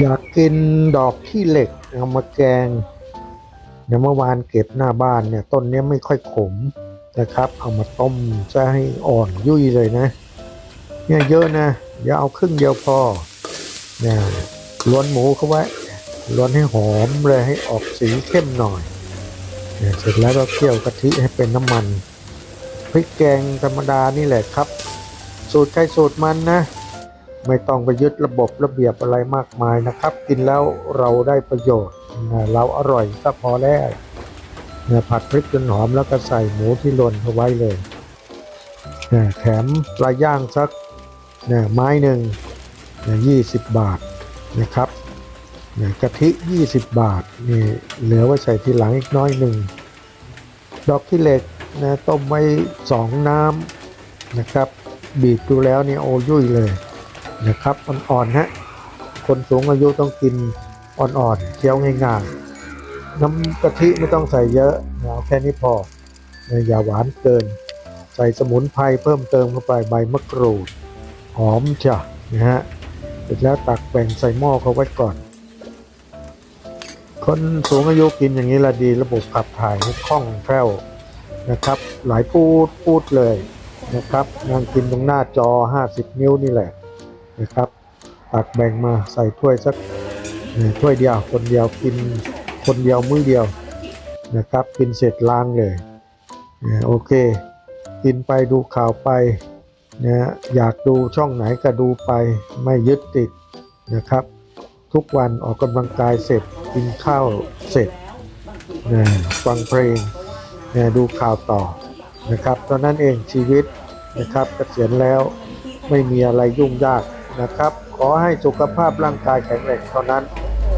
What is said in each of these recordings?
อยากกินดอกขี้เหล็กเอามาแกงเนี่ยเมื่อวานเก็บหน้าบ้านเนี่ยต้นนี้ไม่ค่อยขมนะครับ เอามาต้มจะให้อ่อนยุ่ยเลยนะ เนี่ยเยอะนะอย่าเอาครึ่งเดียวพอเนี่ยล้วนหมูเข้าไว้ล้วนให้หอมเลยให้ออกสีเข้มหน่อยเนี่ยเสร็จแล้วก็เคี่ยวกะทิให้เป็นน้ำมันพริกแกงธรรมดานี่แหละครับ สูตรใครสูตรมันนะ ไม่ต้องไปยึดระบบระเบียบอะไรมากมายนะครับ กินแล้วเราได้ประโยชน์เราอร่อยก็พอแล้วเนี่ยผัดพริกจนหอมแล้วก็ใส่หมูที่หล่นเข้าไว้เลยแถมปลาย่างสักไม้หนึ่งยี่สิบบาทนะครับนะกะทิ 20 บาทนี่เหลือไว้ใส่ทีหลังอีกน้อยหนึ่งดอกขี้เหล็กนะต้มไว้สองน้ำนะครับ บีบดูแล้วนี่โอ้ยุ่ยเลย นะครับอ่อนๆฮะคนสูงอายุต้องกินอ่อนๆเคี้ยวง่ายๆน้ำกะทิไม่ต้องใส่เยอะเอาแค่นี้พออย่าหวานเกิน ใส่สมุนไพรเพิ่มเติมเข้าไปใบมะกรูดหอมจ้ะนะฮะเสร็จแล้วตักแบ่งใส่หม้อเขาไว้ก่อน คนสูงอายุกินอย่างนี้ละดีระบบขับถ่ายคล่องแคล่วนะครับ หลายปูดปูดเลยนะครับนั่งกินตรงหน้าจอ 50 นิ้วนี่แหละ นะครับ ตักแบ่งมาใส่ถ้วยสักถ้วยเดียวคนเดียวกินคนเดียวมื้อเดียวนะครับกินเสร็จล้างเลยโอเค กินไปดูข่าวไปนะอยากดูช่องไหนก็ดูไปไม่ยึดติดนะครับ ทุกวันออกกำลังกายเสร็จกินข้าวเสร็จนะฟังเพลงนะดูข่าวต่อนะครับตอนนั้นเองชีวิตนะครับเกษียณแล้วไม่มีอะไรยุ่งยาก นะครับ ขอให้สุขภาพร่างกายแข็งแรงเท่านั้น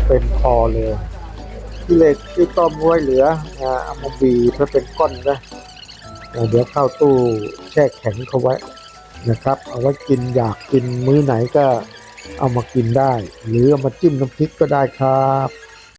เป็นพอเลยที่เลสที่ต้มไว้เหลืออาเอามาบีบถ้าเป็นก้อนนะเดี๋ยวเข้าตู้แช่แข็งเขาไว้นะครับ เอาไว้กินอยากกินมื้อไหนก็เอามากินได้ หรือเอามาจิ้มน้ำพริกก็ได้ครับ